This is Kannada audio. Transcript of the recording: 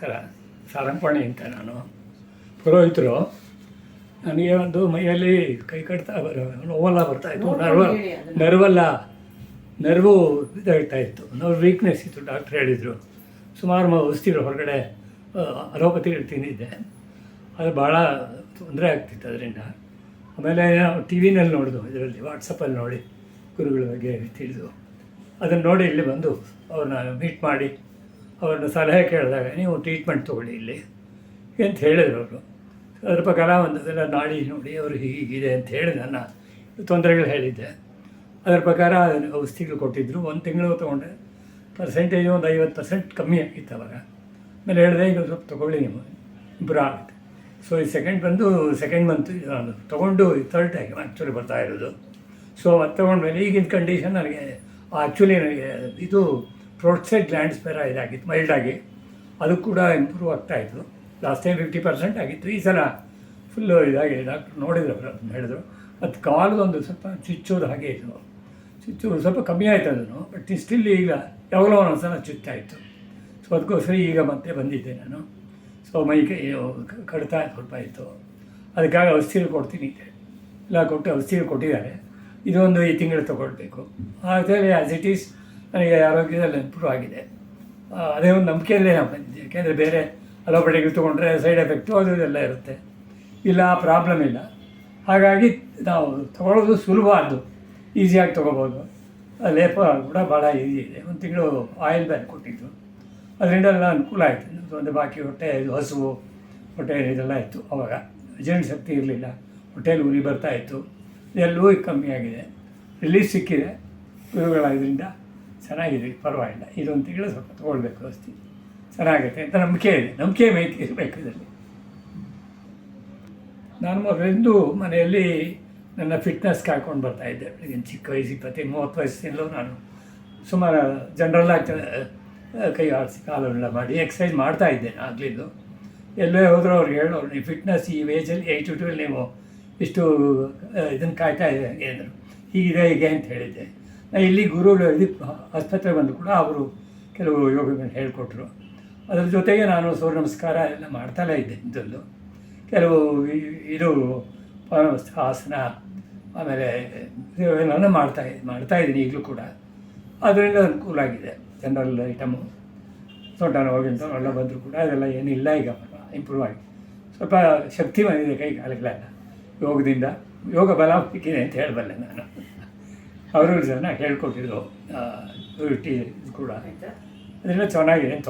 ನಮಸ್ಕಾರ. ಸಾರಂಪಣೆ ಅಂತ ನಾನು. ಪುರೋಹಿತರು ನನಗೆ ಒಂದು ಮೈಯಲ್ಲಿ ಕೈ ಕಟ್ತಾ ಬರೋ ನೋವೆಲ್ಲ ಬರ್ತಾಯಿತ್ತು ನರ್ವ ನರ್ವಲ್ಲ ನರ್ವು ಇದಾಗ್ತಾ ಇತ್ತು. ನರ್ವ್ ವೀಕ್ನೆಸ್ ಇತ್ತು ಡಾಕ್ಟ್ರ್ ಹೇಳಿದರು. ಸುಮಾರು ಔಷಧಿಗಳು ಹೊರಗಡೆ ಅಲೋಪತಿಗಳು ತಿಂದಿದ್ದೆ. ಅದು ಭಾಳ ತೊಂದರೆ ಆಗ್ತಿತ್ತು ಅದರಿಂದ. ಆಮೇಲೆ ಟಿ ವಿನಲ್ಲಿ ನೋಡಿದ್ವು ಇದರಲ್ಲಿ ವಾಟ್ಸಪ್ಪಲ್ಲಿ ನೋಡಿ ಗುರುಗಳ ಬಗ್ಗೆ ತಿಳಿದು. ಅದನ್ನು ನೋಡಿ ಇಲ್ಲಿ ಬಂದು ಅವ್ರನ್ನ ಮೀಟ್ ಮಾಡಿ ಅವ್ರನ್ನ ಸಲಹೆ ಕೇಳಿದಾಗ, ನೀವು ಟ್ರೀಟ್ಮೆಂಟ್ ತೊಗೊಳ್ಳಿ ಇಲ್ಲಿ, ಅಂತ ಹೇಳಿದ್ರು ಅವರು. ಅದ್ರ ಪ್ರಕಾರ ಒಂದು ಸಲ ನಾಡಿ ನೋಡಿ ಅವರು ಹೀಗಿದೆ ಅಂತ ಹೇಳಿ ನನ್ನ ತೊಂದರೆಗಳು ಹೇಳಿದ್ದೆ. ಅದರ ಪ್ರಕಾರ ಔಷಧಿಗಳು ಕೊಟ್ಟಿದ್ದರು ಒಂದು ತಿಂಗಳು ತೊಗೊಂಡೆ. ಪರ್ಸೆಂಟೇಜ್ ಒಂದು ಐವತ್ತು ಪರ್ಸೆಂಟ್ ಕಮ್ಮಿ ಆಗಿತ್ತು ಅವಾಗ. ಆಮೇಲೆ ಹೇಳಿದೆ, ಈಗ ಸ್ವಲ್ಪ ತೊಗೊಳ್ಳಿ ನೀವು. ಇಂಪ್ರೂವ್ ಆಗುತ್ತೆ. ಸೊ ಈ ಸೆಕೆಂಡ್ ಬಂದು ಸೆಕೆಂಡ್ ಮಂತ್ ನಾನು ತೊಗೊಂಡು ಥರ್ಡ್ ಟೈಮ್ ಆ್ಯಕ್ಚುಲಿ ಬರ್ತಾ ಇರೋದು. ಸೊ ಅದು ತೊಗೊಂಡ್ಮೇಲೆ ಈಗಿನ ಕಂಡೀಷನ್ ನನಗೆ ಆ್ಯಕ್ಚುಲಿ ನನಗೆ ಇದು ಪ್ರೋಟ್ಸೈಡ್ ಗ್ಲ್ಯಾಂಡ್ಸ್ ಬೇರ ಇದಾಗಿತ್ತು ಆಗಿ, ಅದು ಕೂಡ ಇಂಪ್ರೂವ್ ಆಗ್ತಾ ಇತ್ತು. ಲಾಸ್ಟ್ ಟೈಮ್ ಫಿಫ್ಟಿ ಪರ್ಸೆಂಟ್ ಆಗಿತ್ತು. ಈ ಸಲ ಫುಲ್ಲು ಇದಾಗಿ ಡಾಕ್ಟ್ರು ನೋಡಿದ್ರು ಅವರು ಅದನ್ನು ಹೇಳಿದ್ರು. ಮತ್ತು ಕಾಲದೊಂದು ಸ್ವಲ್ಪ ಚುಚ್ಚೋದು ಹಾಗೆ ಇತ್ತು. ಚುಚ್ಚು ಸ್ವಲ್ಪ ಕಮ್ಮಿ ಆಯ್ತು ಅದನ್ನು ಬಟ್ ಸ್ಟಿಲ್ ಈಗ ಯಾವಾಗಲೋ ಒಂದೊಂದು ಸಲ ಚುಚ್ಚಾಯಿತು ಸೊ ಅದಕ್ಕೋಸ್ಕರ ಈಗ ಮತ್ತೆ ಬಂದಿದ್ದೆ ನಾನು. ಸೊ ಮೈ ಕೈ ಕಡಿತ ಸ್ವಲ್ಪ ಇತ್ತು ಅದಕ್ಕಾಗಿ ಔಷಧಿಗಳು ಕೊಡ್ತೀನಿ. ಎಲ್ಲ ಕೊಟ್ಟು ಔಷಧಿ ಕೊಟ್ಟಿದ್ದಾರೆ. ಇದೊಂದು ಈ ತಿಂಗಳು ತೊಗೊಳ್ಬೇಕು. ಆದರೆ ಆ್ಯಸ್ ಇಟ್ ಈಸ್ ನನಗೆ ಆರೋಗ್ಯದಲ್ಲಿ ಇಂಪ್ರೂವ್ ಆಗಿದೆ ಅದೇ ಒಂದು ನಂಬಿಕೆಯಲ್ಲೇ ನಾನು ಯಾಕೆಂದರೆ ಬೇರೆ ಅಲೋಪಟಿಗಳು ತೊಗೊಂಡ್ರೆ ಸೈಡ್ ಎಫೆಕ್ಟು ಅದು ಇದೆಲ್ಲ ಇರುತ್ತೆ. ಇಲ್ಲ ಪ್ರಾಬ್ಲಮ್ ಇಲ್ಲ. ಹಾಗಾಗಿ ನಾವು ತೊಗೊಳ್ಳೋದು ಸುಲಭ ಅದು. ಈಸಿಯಾಗಿ ತೊಗೋಬೋದು ಲೇಪ ಕೂಡ ಭಾಳ ಈಸಿ ಇದೆ. ಒಂದು ತಿಂಗಳು ಆಯಿಲ್ ಬ್ಯಾನ್ ಕೊಟ್ಟಿದ್ದು ಅದರಿಂದ ಎಲ್ಲ ಅನುಕೂಲ ಆಯಿತು. ಒಂದು ಬಾಕಿ ಹೊಟ್ಟೆ, ಇದು ಹಸುವು, ಹೊಟ್ಟೆ ಇದೆಲ್ಲ ಇತ್ತು ಅವಾಗ. ಜೀರ್ಣ ಶಕ್ತಿ ಇರಲಿಲ್ಲ. ಹೊಟ್ಟೆಯಲ್ಲಿ ಉರಿ ಬರ್ತಾ ಇತ್ತು. ಎಲ್ಲವೂ ಕಮ್ಮಿಯಾಗಿದೆ ರಿಲೀಫ್ ಸಿಕ್ಕಿದೆ. ಗುರುಗಳ ಇದರಿಂದ ಚೆನ್ನಾಗಿದೆ, ಪರವಾಗಿಲ್ಲ. ಇದೊಂದು ತಿಂಗಳು ಸ್ವಲ್ಪ ತೊಗೊಳ್ಬೇಕು ಅಷ್ಟೇ. ಚೆನ್ನಾಗುತ್ತೆ ಅಂತ ನಂಬಿಕೆ ಇದೆ. ನಂಬಿಕೆ ಬೇಕು ಇರಬೇಕು ಇದರಲ್ಲಿ. ನಾನು ಮೊದಲಿಂದು ಮನೆಯಲ್ಲಿ ನನ್ನ ಫಿಟ್ನೆಸ್ ಕಾಯ್ಕೊಂಡು ಬರ್ತಾಯಿದ್ದೆ ಬೆಳಗ್ಗೆ ಚಿಕ್ಕ ವಯಸ್ಸು ಇಪ್ಪತ್ತೈದು, ಮೂವತ್ತು ವಯಸ್ಸಿನಲ್ಲೂ ನಾನು ಸುಮಾರು ಜನರಲ್ಲಾಗಿ ಕೈ ಆಡಿಸಿ ಕಾಲುಗಳೆಲ್ಲ ಮಾಡಿ ಎಕ್ಸಸೈಸ್ ಮಾಡ್ತಾ ಇದ್ದೆ ಆಗಲಿದ್ದು ಎಲ್ಲೇ ಹೋದರೂ ಅವ್ರು ಹೇಳೋರು, ನೀವು ಫಿಟ್ನೆಸ್ ಈ ವೇಜಲ್ಲಿ ಏಯ್ಟ್ ಟು ನೀವು ಇಷ್ಟು ಇದನ್ನು ಕಾಯ್ತಾ ಇದೆ ಅಂದರು. ಹೀಗಿದೆ ಹೀಗೆ ಅಂತ ಹೇಳಿದ್ದೆ. ಇಲ್ಲಿ ಗುರುಗಳು ಇದು ಆಸ್ಪತ್ರೆ ಬಂದು ಕೂಡ ಅವರು ಕೆಲವು ಯೋಗಗಳನ್ನು ಹೇಳಿಕೊಟ್ರು. ಅದರ ಜೊತೆಗೆ ನಾನು ಸೂರ್ಯ ನಮಸ್ಕಾರ ಎಲ್ಲ ಮಾಡ್ತಾನೇ ಇದ್ದೆ ಇದೊಂದು ಕೆಲವು ಇದು ಆಸನ ಆಮೇಲೆ ಎಲ್ಲ ಮಾಡ್ತಾ ಮಾಡ್ತಾ ಇದ್ದೀನಿ ಈಗಲೂ ಕೂಡ. ಅದರಿಂದ ಅನುಕೂಲ ಆಗಿದೆ ಜನರಲ್ ಐಟಮು. ಸೊಂಟ ನೋವಿಂತ ಎಲ್ಲ ಬಂದರೂ ಕೂಡ ಅದೆಲ್ಲ ಏನಿಲ್ಲ ಈಗ ಇಂಪ್ರೂವ್ ಆಗಿ. ಸ್ವಲ್ಪ ಶಕ್ತಿ ಬಂದಿದೆ ಕೈ ಕಾಲುಗಳೆಲ್ಲ. ಯೋಗದಿಂದ ಯೋಗ ಬಲ ಅಂತ ಹೇಳಬಲ್ಲೆ ನಾನು. ಅವರು ಜನ ಹೇಳ್ಕೊಟ್ಟಿದ್ರು ಟಿ ಇದು ಕೂಡ ಅದೆಲ್ಲ ಚೆನ್ನಾಗಿದೆ ಅಂತ.